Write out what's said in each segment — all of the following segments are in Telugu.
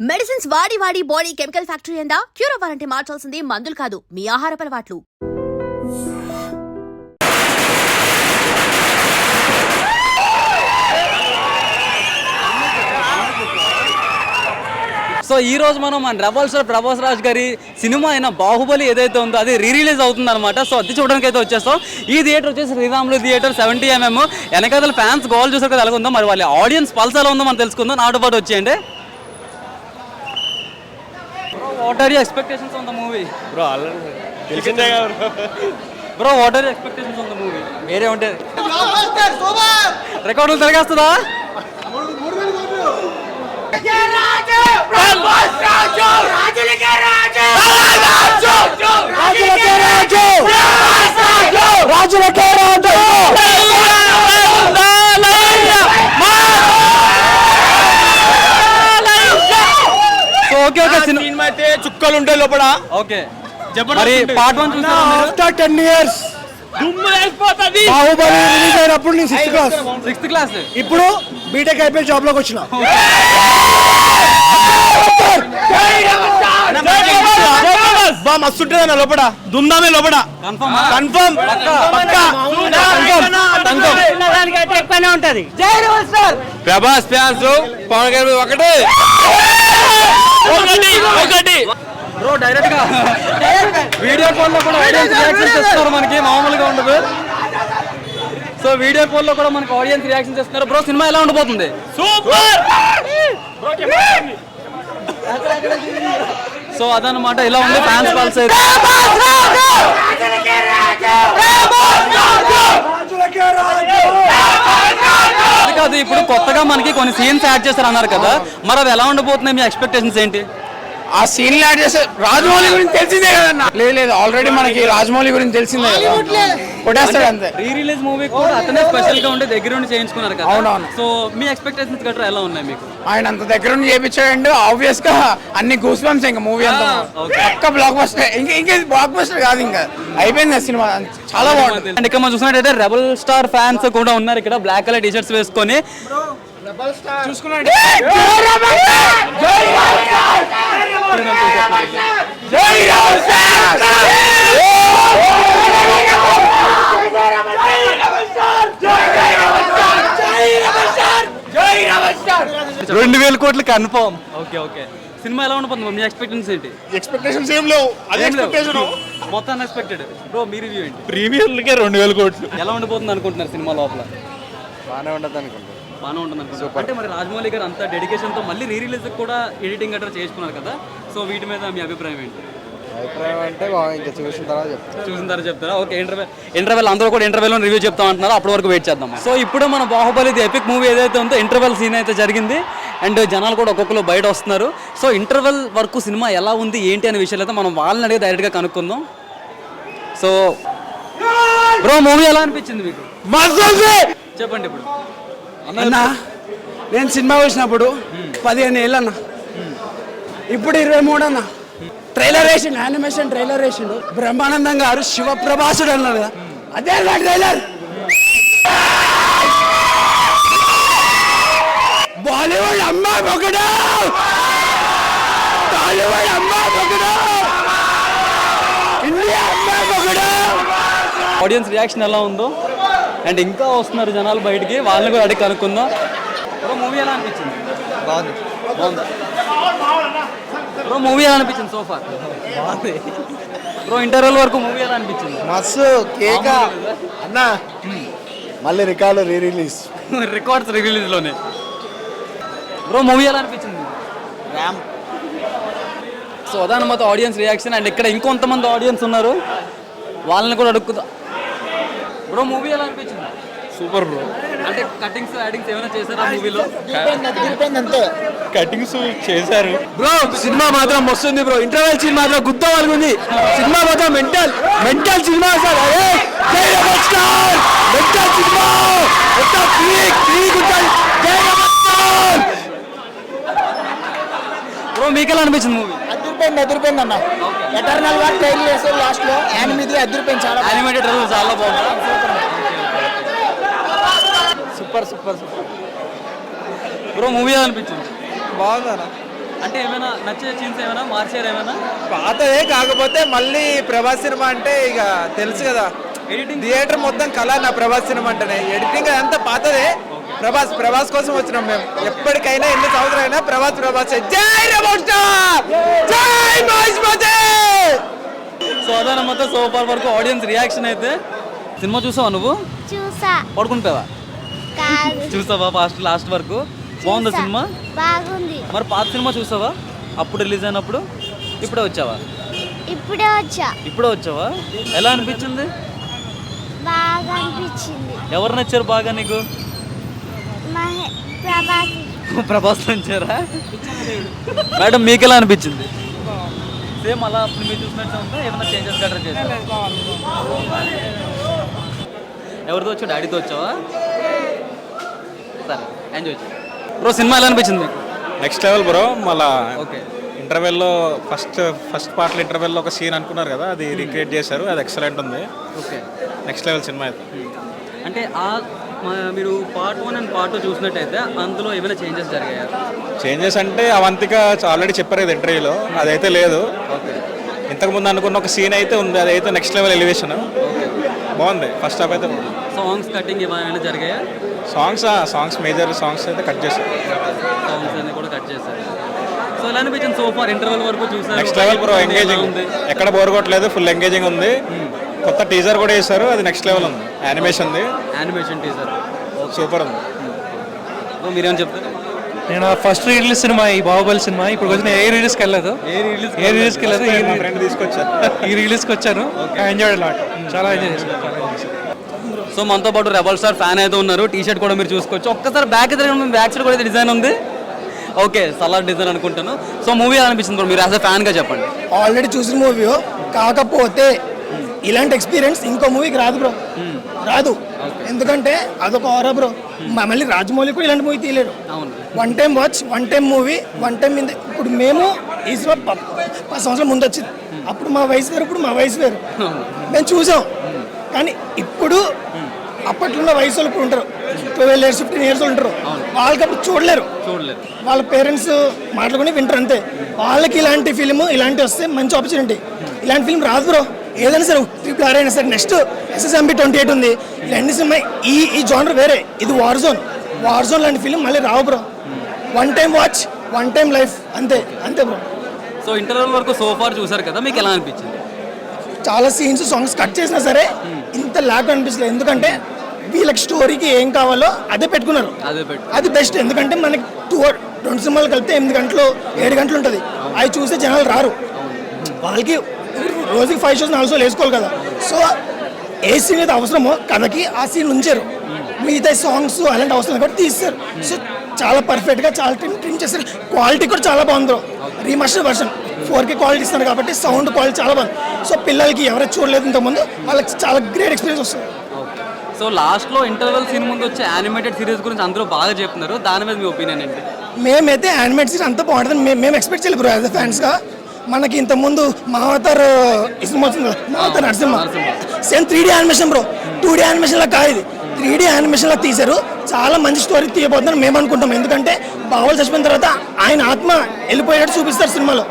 మెడిసిన్స్ వాడి వాడి బాడీ కెమికల్ ఫ్యాక్టరీ అయిందా క్యూర్ అవ్వాలంటే మార్చాల్సింది మందులు కాదు మీ ఆహారపు అలవాట్లు. సో ఈ రోజు మనం మన రెబల్ స్టార్ ప్రభాస్ రాజ్ గారి సినిమా అయిన బాహుబలి ఏదైతే ఉందో అది రీ రిలీజ్ అవుతుంది అనమాట సో అది చూడడానికి అయితే వచ్చేస్తాం. ఈ థియేటర్ వచ్చేసి శ్రీరాములు థియేటర్ సెవెంటీ ఎంఎం వెనకాల ఫ్యాన్స్ గోల్ చూసారు కదా ఎలా ఉందో మరి వాళ్ళ ఆడియన్స్ పల్స్ ఎలా ఉందో మనం తెలుసుకుందాం. నాతో పాటు వచ్చేయండి. What are you expectations on the movie bro already తెలిసిందే bro bro what are expectations on the movie వేరే ఉంటుంది రికార్డులు తిరగేస్తుందా? సో ఓకే ఓకే సినిమా అయితే చుక్కలు ఉంటాయి లోపల. ఓకే. జబర్దస్త్ మరి ఉంటుంది. పార్ట్ వన్ చూసారా మీరు? ఆఫ్టర్ టెన్ ఇయర్స్ దుమ్ము వేసిపోతుంది బాహుబలి రిలీజ్ అయినప్పుడు నేను సిక్స్త్ క్లాస్ సిక్స్త్ క్లాస్ ఇప్పుడు బీటెక్ అయిపోయి జాబ్లోకి వచ్చిన. బా మస్తు ఉంటుంది అన్న లోపల. దుందామే లోపల. Confirm confirm Prabhas fans Pawan గారి ఒకటి. ఒకటి ఒకటి. బ్రో డైరెక్ట్గా. వీడియో కాల్లో కూడా ఆడియన్స్ రియాక్షన్ చేస్తున్నారు మనకి మామూలుగా ఉండదు. సో వీడియో కాల్లో కూడా మనకి ఆడియన్స్ రియాక్షన్ చేస్తున్నారు బ్రో సినిమా ఎలా ఉండబోతుంది? సూపర్ సో అదనమాట ఇలా ఉంది ఫ్యాన్స్ పల్స్ అయితే అది కాదు ఇప్పుడు కొత్తగా మనకి కొన్ని సీన్స్ యాడ్ చేస్తారు అన్నారు కదా. మరి అది ఎలా ఉండబోతున్నాయి? మీ ఎక్స్పెక్టేషన్స్ ఏంటి? ఆ సీన్ యాడ్ చేస్తే రాజమౌళి గురించి తెలిసిందే కదన్నా. లేదు లేదు ఆల్రెడీ మనకి రాజమౌళి గురించి తెలిసిందే కదా. కొట్టేస్తాడు అంతే. రీ రిలీజ్ మూవీ కూడా అతనే స్పెషల్గా ఉండి దగ్గర ఉండి చేయించుకున్నారు కదా. అవునవును. సో మీ ఎక్స్పెక్టేషన్స్ గట్రా ఎలా ఉన్నాయి మీకు? ఆయన అంత దగ్గర నుండి చేపించాడంటే ఆబ్వియస్గా అన్ని గూస్ బంప్స్ ఇంకా మూవీ అంతా. పక్క బ్లాక్ బస్టర్ ఇంకా ఇంకా బ్లాక్ బస్టర్ కాదు ఇంకా. అయిపోయింది సినిమా. చాలా బాగుంటుంది. అండ్ ఇక్కడ మనం చూసినట్టయితే రెబల్ స్టార్ ఫ్యాన్స్ కూడా ఉన్నారు ఇక్కడ. బ్లాక్ కలర్ టీ షర్ట్స్ వేసుకొని రెండు వేల కోట్లు కన్ఫర్మ్. Okay okay. సినిమా ఎలా ఉండబోతుంది మీ ఎక్స్పెక్టెన్స్ ఏంటి? ఎక్స్పెక్టేషన్స్ ఏం లేవు. అదే. ఎక్స్పెక్టేషన్ మొత్తం అన్ఎక్స్పెక్టెడ్ బ్రో మీ రివ్యూ ఏంటి? ప్రీమియర్లకే రెండు వేల కోట్లు. ఎలా ఉండబోతుంది అనుకుంటున్నారు సినిమా లోపల? బాగానే ఉండదు అనుకుంటా బాగానే ఉంటుంది అనుకుంటున్నారు. అంటే మరి రాజమౌళి గారు అంత డెడికేషన్తో మళ్ళీ రీ రిలీజ్ కూడా ఎడిటింగ్ గట్రా చేసుకున్నారు కదా? సో వీటి మీద మీ అభిప్రాయం ఏంటి? అభిప్రాయం అంటే ఇంకా చూసిన తర్వాత చెప్తాను చూసిన తర్వాత చెప్తారా? ఓకే ఇంటర్వెల్ ఇంటర్వెల్ అందరూ కూడా ఇంటర్వెల్ రివ్యూ చెప్తాం అంటున్నారు. అప్పటి వరకు వెయిట్ చేద్దాం. సో ఇప్పుడు మన బాహుబలి ఎపిక్ మూవీ ఏదైతే ఉందో ఇంటర్వెల్ సీన్ అయితే జరిగింది. అండ్ జనాలు కూడా ఒక్కొక్కరు బయట వస్తున్నారు. సో ఇంటర్వెల్ వరకు సినిమా ఎలా ఉంది ఏంటి అనే విషయాలు అయితే మనం వాళ్ళని అడిగి డైరెక్ట్గా కనుక్కుందాం. సో బ్రో మూవీ ఎలా అనిపించింది మీకు? చెప్పండి ఇప్పుడు. అన్న నేను సినిమా వచ్చినప్పుడు పదిహేను ఏళ్ళు అన్న ఇప్పుడు ఇరవై మూడు అన్న ట్రైలర్ వేసిండు యానిమేషన్ ట్రైలర్ వేసిండు. బ్రహ్మానందం గారు శివప్రభాసుడు అన్నారు కదా. అదే నా ట్రైలర్ బాలీవుడ్ అమ్మా ఒకడు టాలీవుడ్ అమ్మా ఒకడు ఇండియా అమ్మా ఒకడు ఆడియన్స్ రియాక్షన్ ఎలా ఉందో? అండ్ ఇంకా వస్తున్నారు జనాలు బయటికి. వాళ్ళని కూడా అడిగి కనుక్కుందాం. మూవీ ఎలా అనిపించింది? బాగుంది. బాగుంది. బ్రో మూవీ ఎలా అనిపించింది సోఫా బ్రో ఇంటర్వెల్ వరకు మూవీ ఎలా అనిపించింది? మస్తు కేక. అన్న మళ్ళీ రికార్డు రీ రిలీజ్ రికార్డ్స్ రిలీజ్లోనే బ్రో మూవీ ఎలా అనిపించింది? సో అదనమాట ఆడియన్స్ రియాక్షన్ అండ్ ఇక్కడ ఇంకొంతమంది ఆడియన్స్ ఉన్నారు. వాళ్ళని కూడా అడుగుతా బ్రో మూవీ ఎలా అనిపించింది? సూపర్ బ్రో అంటే కటింగ్స్ యాడింగ్స్ ఏమైనా చేశారా మూవీలో కటింగ్స్ చేశారు. బ్రో సినిమా మాత్రం వస్తుంది బ్రో ఇంటర్వెల్ సీన్ మాత్రం గుద్ద వాళ్ళకుంది సినిమా మాత్రం మెంటల్ మెంటల్ సినిమా సార్ అరే జై స్టార్ మెంటల్ సినిమా మొత్తం పీక్ పీక్ ఉంటుంది జై రెబల్ స్టార్ బ్రో మీకు ఎలా అనిపించింది మూవీ అదిరిపోయింది అదిరిపోయింది అన్న. ఎటర్నల్గా ట్రైల్ చేస్తారు లాస్ట్లో. ఎనిమిది అదిరిపోయింది చాలా యానిమేటెడ్ చాలా బాగుంది. Super super super. Bro movie అనిపించింది? బాగుందన్న. అంటే ఏమైనా నచ్చే సీన్స్ ఏమైనా? మార్చారు ఏమైనా? పాతదే కాకపోతే మళ్ళీ ప్రభాస్ సినిమా అంటే ఇక తెలుసు కదా. ఎడిటింగ్ థియేటర్ మొత్తం కళ నా ప్రభాస్ సినిమా అంటేనే. ఎడిటింగ్ అంతా పాతదే. ప్రభాస్ ప్రభాస్ కోసం వచ్చినాం మేము. ఎప్పటికైనా ఎన్ని సంవత్సరాలైనా ప్రభాస్ ప్రభాస్ జై స్టార్ జై మహేష్మతి సో అదనమాట సో ఫార్ వరకు ఆడియన్స్ రియాక్షన్ అయితే. సినిమా చూసావా నువ్వు? చూసా. పడుకుంటావా? చూసావా ఫాస్ట్ లాస్ట్ వరకు? బాగుందా. సినిమా? బాగుంది. మరి పాత సినిమా చూసావా? అప్పుడు రిలీజ్ అయినప్పుడు? ఇప్పుడే వచ్చావా? ఇప్పుడే వచ్చా. ఇప్పుడే వచ్చావా? ఎలా అనిపించింది? బాగా అనిపించింది. ఎవరు నచ్చారు బాగా నీకు? ప్రభాస్. ప్రభాస్ నచ్చారా? మేడం మీకు ఎలా అనిపించింది? సేమ్ అలా అప్పుడు మీరు చూసినట్టు ఉందా? ఏమైనా చేంజెస్ గట్రా చేశారా ఎవరితో వచ్చావు? డాడీతో వచ్చావా? సరే ఎంజాయ్ బ్రో సినిమా ఎలా అనిపించింది మీకు? నెక్స్ట్ లెవెల్ బ్రో మళ్ళా ఓకే ఇంటర్వెల్లో ఫస్ట్ ఫస్ట్ పార్ట్లో ఇంటర్వెల్లో ఒక సీన్ అనుకున్నారు కదా అది రీక్రియేట్ చేశారు అది ఎక్సలెంట్ ఉంది. ఓకే నెక్స్ట్ లెవెల్ సినిమా అయితే. అంటే ఆ మీరు part one and part two చూసినట్టయితే అందులో ఏమైనా చేంజెస్ జరిగాయా? చేంజెస్ అంటే అవంతిక ఆల్రెడీ చెప్పారు కదా ఇంటర్వ్యూలో అదైతే లేదు. ఇంతకుముందు అనుకున్న ఒక సీన్ అయితే ఉంది అదైతే నెక్స్ట్ లెవెల్ ఎలివేషన్ బాగుంది ఫస్ట్ హాఫ్ అయితే సాంగ్స్ కటింగ్ ఏమైనా జరిగాయా? సాంగ్స్ సాంగ్స్ మేజర్ సాంగ్స్ అయితే కట్ చేశారు. సాంగ్స్ అన్ని కూడా కట్ చేశారు. సో ఎలా అనిపించింది సో ఫార్ ఇంటర్వెల్ వరకు చూసారు? నెక్స్ట్ లెవెల్ బ్రో ఎంగేజింగ్ ఉంది? ఎక్కడ బోర్ కొట్టలేదు ఫుల్ ఎంగేజింగ్ ఉంది. కొత్త టీజర్ కూడా వేశారు అది నెక్స్ట్ లెవెల్ ఉంది. యానిమేషన్ ఉంది యానిమేషన్ టీజర్ సూపర్ ఉంది. మీరేం చెప్తారు? నేను ఫస్ట్ రిలీజ్ సినిమా ఈ బాహుబలి సినిమా ఇప్పుడు వచ్చిన ఏ రిలీజ్కి వెళ్ళలేదు. ఏ రిలీజ్ ఏ రిలీజ్కి వెళ్ళలేదు? ఈ- మా ఫ్రెండ్ తీసుకొచ్చా ఈ రిలీజ్కి వచ్చాను. ఎంజాయ్ లాట్ చాలా ఎంజాయ్ చేశాను. చేశాను. సో మనతో పాటు రెబల్ స్టార్ ఫ్యాన్ అయితే ఉన్నారు. టీ షర్ట్ కూడా మీరు చూసుకోవచ్చు. ఒక్కసారి బ్యాక్ తిరగడం బ్యాక్ సైడ్ కూడా డిజైన్ ఉంది. ఓకే సలాడ్ డిజైన్ అనుకుంటాను. So movie bro? మీరు యాజ్ అ ఫ్యాన్గా చెప్పండి. ఆల్రెడీ చూసిన మూవీ కాకపోతే ఇలాంటి ఎక్స్పీరియన్స్ ఇంకో మూవీకి రాదు బ్రో రాదు. ఎందుకంటే అదొక ఆరా బ్రో మళ్ళీ రాజమౌళి కూడా ఇలాంటి మూవీ తీయలేడు అవును. One time watch one time movie one time ఇప్పుడు మేము ఈ సినిమా పది సంవత్సరాల ముందు వచ్చింది. అప్పుడు మా వయసు వేరు ఇప్పుడు మా వయసు వేరు. మేము చూసాం. కానీ ఇప్పుడు అప్పట్లో ఉన్న వయసు వాళ్ళు ఇప్పుడు ఉంటారు ట్వెల్వ్ ఇయర్స్ ఫిఫ్టీన్ ఇయర్స్ ఉంటారు. వాళ్ళకి అప్పుడు చూడలేరు వాళ్ళ పేరెంట్స్ మాటలుకొని వింటారు అంతే. వాళ్ళకి ఇలాంటి ఫిలిం ఇలాంటి వస్తే మంచి ఆపర్చునిటీ ఇలాంటి ఫిల్మ్ రాదు బ్రో. ఏదైనా సరే ట్రిపుల్ ఆర్ అయినా సరే నెక్స్ట్ ఎస్ఎస్ఎంబి ట్వంటీ ఎయిట్ ఉంది. ఇలాంటి సినిమా ఈ ఈ జానర్ వేరే. ఇది వార్ జోన్ వార్ జోన్ లాంటి ఫిలిం మళ్ళీ రావు bro. One time watch one time life అంతే. అంతే బ్రో. సో ఇంటర్వెల్ వరకు సో ఫార్ చూసారు కదా మీకు ఎలా అనిపించింది? చాలా సీన్స్ సాంగ్స్ కట్ చేసినా సరే ఇంత ల్యాక్ అనిపించలేదు. ఎందుకంటే వీళ్ళకి స్టోరీకి ఏం కావాలో అదే పెట్టుకున్నారు. అదే బెస్ట్. ఎందుకంటే మనకి టూ రెండు సినిమాలు కలిపితే ఎనిమిది గంటలు ఏడు గంటలు ఉంటుంది. అవి చూసే జనాలు రారు. వాళ్ళకి రోజుకి ఫైవ్ షోస్ నాలుగు షోలు వేసుకోవాలి కదా. సో ఏ సీన్ అయితే అవసరమో కథకి ఆ సీన్ ఉంచారు. మిగతా సాంగ్స్ అలాంటి అవసరం కాబట్టి తీస్తారు. సో చాలా పర్ఫెక్ట్గా చాలా ట్రిమ్ ట్రిమ్ చేస్తారు క్వాలిటీ కూడా చాలా బాగుంది remaster version four K quality ఇస్తున్నారు కాబట్టి సౌండ్ క్వాలిటీ చాలా బాగుంది. సో పిల్లలకి ఎవరైతే చూడలేదు ఇంతకుముందు వాళ్ళకి చాలా గ్రేట్ ఎక్స్పీరియన్స్ వస్తుంది. సో లాస్ట్లో ఇంటర్వెల్ సీన్ ముందు వచ్చే యానిమేటెడ్ సిరీస్ గురించి అందరూ బాగా చెప్తున్నారు. దాని మీద మీ ఒపీనియన్ ఏంటి? మేమైతే యానిమేట్ సీన్ అంతా బాగుంటుంది. మేము మేము ఎక్స్పెక్ట్ చేయలేదు బ్రో యాజ్ ఫ్యాన్స్గా మనకి ఇంతకుముందు మావతార్ ఈ సినిమా వచ్చింది కదా Mahavatar Narasimha. Same three D animation bro two D animation లా కాదు ఇది. త్రీ డీ యానిమేషన్ లా తీశారు. చాలా మంచి స్టోరీ తీయబోతున్నారు. మేము అనుకుంటాం. ఎందుకంటే బావలు చచ్చిపోయిన తర్వాత ఆయన ఆత్మ వెళ్ళిపోయేటట్టు చూపిస్తారు సినిమాలో.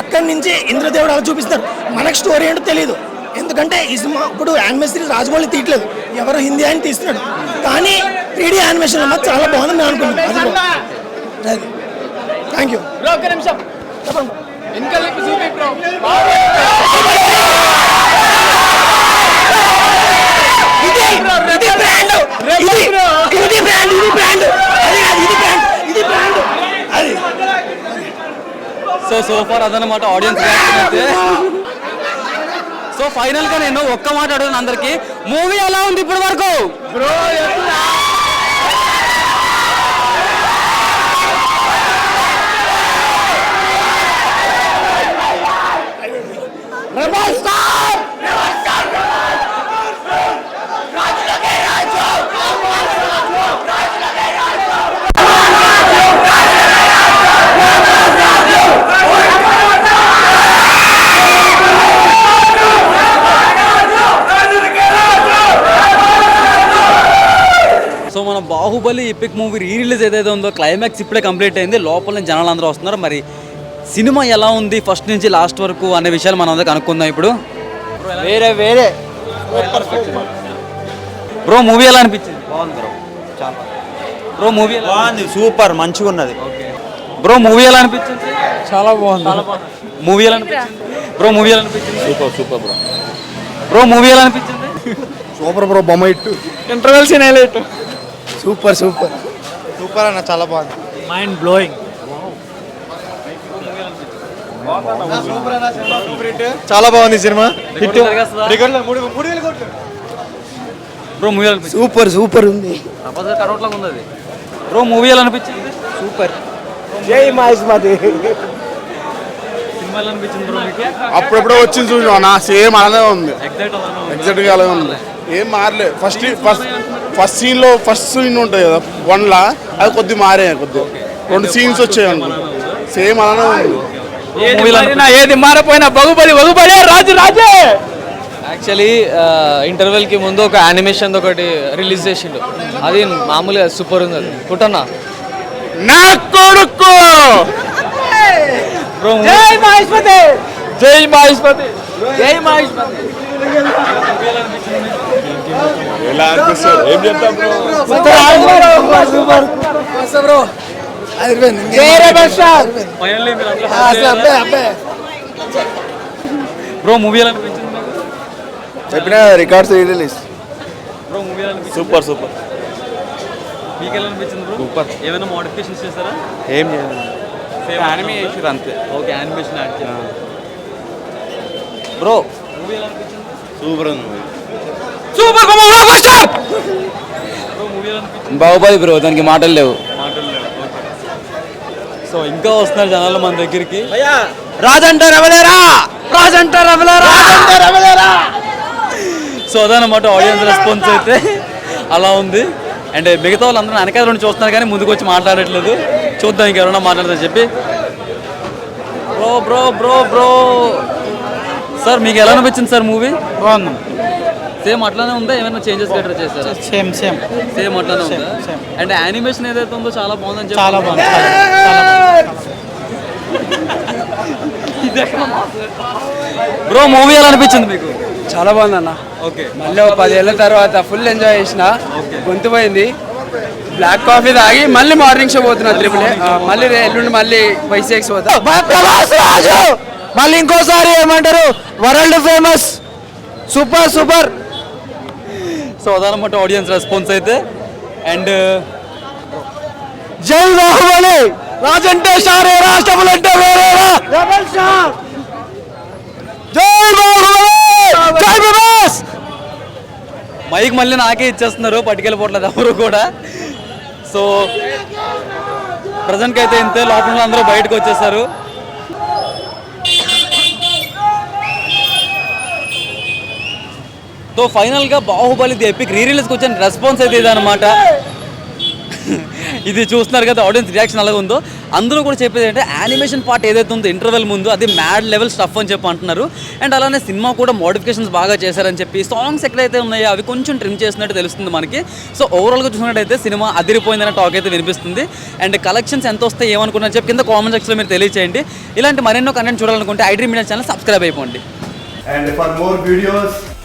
అక్కడి నుంచి ఇంద్రదేవుడు అలా చూపిస్తారు మనకు స్టోరీ ఏంటో తెలియదు ఎందుకంటే ఈ సినిమా ఇప్పుడు యానిమేషన్ రాజమౌళి తీయట్లేదు. ఎవరు హిందీ అని తీస్తున్నాడు. కానీ త్రీ డీ యానిమేషన్ అన్నమాట చాలా బాగుంది మేము అనుకుంటున్నాం అది థ్యాంక్ యూ నిమిషం. ఇది ఇది బ్రాండ్ ఇది ఇది బ్రాండ్ ఇది బ్రాండ్ అది కాదు ఇది బ్రాండ్ ఇది సో సోఫార్ అదనమాట ఆడియన్స్ అయితే. సో ఫైనల్గా నేను ఒక్క మాట అడుగు అందరికి మూవీ ఎలా ఉంది ఇప్పటి వరకు? Prabhas Baahubali epic movie rerelease ఏదైతే ఉందో క్లైమాక్స్ ఇప్పుడే కంప్లీట్ అయింది. లోపల నుంచి జనాలు అందరూ వస్తున్నారు. మరి సినిమా ఎలా ఉంది ఫస్ట్ నుంచి లాస్ట్ వరకు అనే విషయాలు మనం అందరూ కనుక్కుందాం ఇప్పుడు. వేరే వేరే. బ్రో మూవీ ఎలా అనిపించింది? బాగుంది బ్రో చాలా. బ్రో మూవీ బాగుంది. సూపర్ మంచిగా ఉన్నది. బ్రో మూవీ ఎలా అనిపించింది? చాలా బాగుంది. మూవీ ఎలా అనిపించింది? బ్రో మూవీ ఎలా అనిపించింది? Super super bro bro movie ఎలా అనిపించింది? సూపర్ బ్రో బొమ్మ ఇట్టు. Interval scene highlight super super. Super అన్న చాలా బాగుంది. మైండ్ బ్లోయింగ్ చాలా బాగుంది cinema. Hit bro movie super super ఉంది. అది. బ్రో మూవీ ఎలా అనిపించింది? సూపర్. జై మహేష్మతి. సినిమా ఎలా అనిపించింది బ్రో మీకు? అప్పుడెప్పుడో వచ్చింది చూడు నా సేమ్ అలానే ఉంది. ఎగ్జాక్ట్ ఎగ్జాక్ట్గా అలాగే ఉంది. ఏం మారలేదు ఫస్ట్ ఫస్ట్ ఫస్ట్ సీన్లో ఫస్ట్ సీన్ ఉంటుంది కదా వన్ లా అది కొద్ది మారే కొద్ది. రెండు సీన్స్ వచ్చాయి అనుకో. సేమ్ అలానే ఉంది. ఏది మారిపోయినా బగుబలి బగుబలే రాజు రాజే! యాక్చువల్లీ ఇంటర్వెల్కి ముందు ఒక యానిమేషన్ ఒకటి రిలీజ్ చేసిండు. అది మామూలుగా సూపర్ ఉంది అది. కుట్టన్నా నా కొడుకు! జై మహేష్మతి! జై మహేష్మతి! జై మహేష్మతి! ఎలా అనిపిస్తుంది? ఏం చెప్తాం బ్రో? అబ్బే బ్రో మూవీ ఎలా అనిపించింది? చెప్పిన records release. Bro movie super super. మీకు ఎలా అనిపించింది బ్రో? సూపర్. ఏమైనా మోడిఫికేషన్స్ చేస్తారా ఏం చేయాలి సేమ్ యానిమే చేసారు అంతే. ఓకే యానిమేషన్ యాడ్ చేశారు. బ్రో. మూవీ ఎలా అనిపించింది? సూపర్ ఉంది. మూవీ అనిపించింది బాహుబలి బ్రో దానికి మాటలు లేవు. మాటలు లేవు ఓకే. సో ఇంకా వస్తున్నారు జనాలు మన దగ్గరికి. రాజంట రవలేరా? రాజంట రవలేరా? సో అదనమాట ఆడియన్స్ రెస్పాన్స్ అయితే. అలా ఉంది. అండ్ మిగతా వాళ్ళందరూ వెనకాల నుండి చూస్తున్నారు కానీ ముందుకు వచ్చి మాట్లాడట్లేదు. చూద్దాం ఇంకెవరైనా మాట్లాడదని చెప్పి. Bro bro bro bro. Sir మీకు ఎలా అనిపించింది సార్ మూవీ బాగుంది. సేమ్ అట్లానే ఉందా? ఏమైనా చేంజెస్ గట్రా చేశారా? సేమ్ సేమ్ సేమ్ అట్లానే ఉందా? అండ్ యానిమేషన్ ఏదైతే ఉందో చాలా బాగుందని చెప్పి చాలా బాగుంది. చాలా బాగుంది. బ్రో మూవీ ఎలా అనిపించింది మీకు? చాలా బాగుంది అన్న ఓకే మళ్ళీ ఒక పదేళ్ళ తర్వాత ఫుల్ ఎంజాయ్ చేసిన. గొంతు పోయింది. బ్లాక్ కాఫీ తాగి మళ్ళీ మార్నింగ్ షో పోతున్నా త్రిపుల్ మళ్ళీ రే- ఎల్లుండి మళ్ళీ వైసీఎక్స్ పోతా. ప్రభాస్ రాజు! మళ్ళీ ఇంకోసారి ఏమంటారు? World famous super super so అదనమాట ఆడియన్స్ రెస్పాన్స్ అయితే. అండ్ జై బాహుబలి! రాజంటే షారే రాష్ట్రములు అంటే వేరేరా జై బాహుబలి! జై ప్రభాస్ మైక్ మళ్ళీ నాకే ఇచ్చేస్తున్నారు పట్టుకెళ్ళిపోవట్లేదు ఎవరు కూడా. సో ప్రజెంట్కి అయితే ఇంతే లోపల అందరూ బయటకు వచ్చేసారు. సో ఫైనల్గా బాహుబలి ది ఎపిక్ రీ రిలీజ్కి వచ్చిన రెస్పాన్స్ అయితే ఇదన్నమాట. ఇది చూస్తున్నారు కదా ఆడియన్స్ రియాక్షన్ అలాగే ఉందో. అందరూ కూడా చెప్పేది ఏంటంటే యానిమేషన్ పార్ట్ ఏదైతే ఉందో ఇంటర్వెల్ ముందు అది మ్యాడ్ లెవెల్ స్టఫ్ అని చెప్పి అంటున్నారు. అండ్ అలానే సినిమా కూడా మోడిఫికేషన్స్ బాగా చేశారని చెప్పి సాంగ్స్ ఎక్కడైతే ఉన్నాయో అవి కొంచెం ట్రిమ్ చేసినట్టు తెలుస్తుంది మనకి. సో ఓవరాల్గా చూసినట్టయితే సినిమా అదిరిపోయిందనే టాక్ అయితే వినిపిస్తుంది. అండ్ కలెక్షన్స్ ఎంత వస్తాయి ఏమనుకున్నారు చెప్పి కింద కామెంట్ సెక్షన్లో మీరు తెలియచేయండి. ఇలాంటి మరెన్నో కంటెంట్ చూడాలనుకుంటే ఐడ్రీ మీడియా ఛానల్ సబ్స్క్రైబ్ అయిపోండి. And for more videos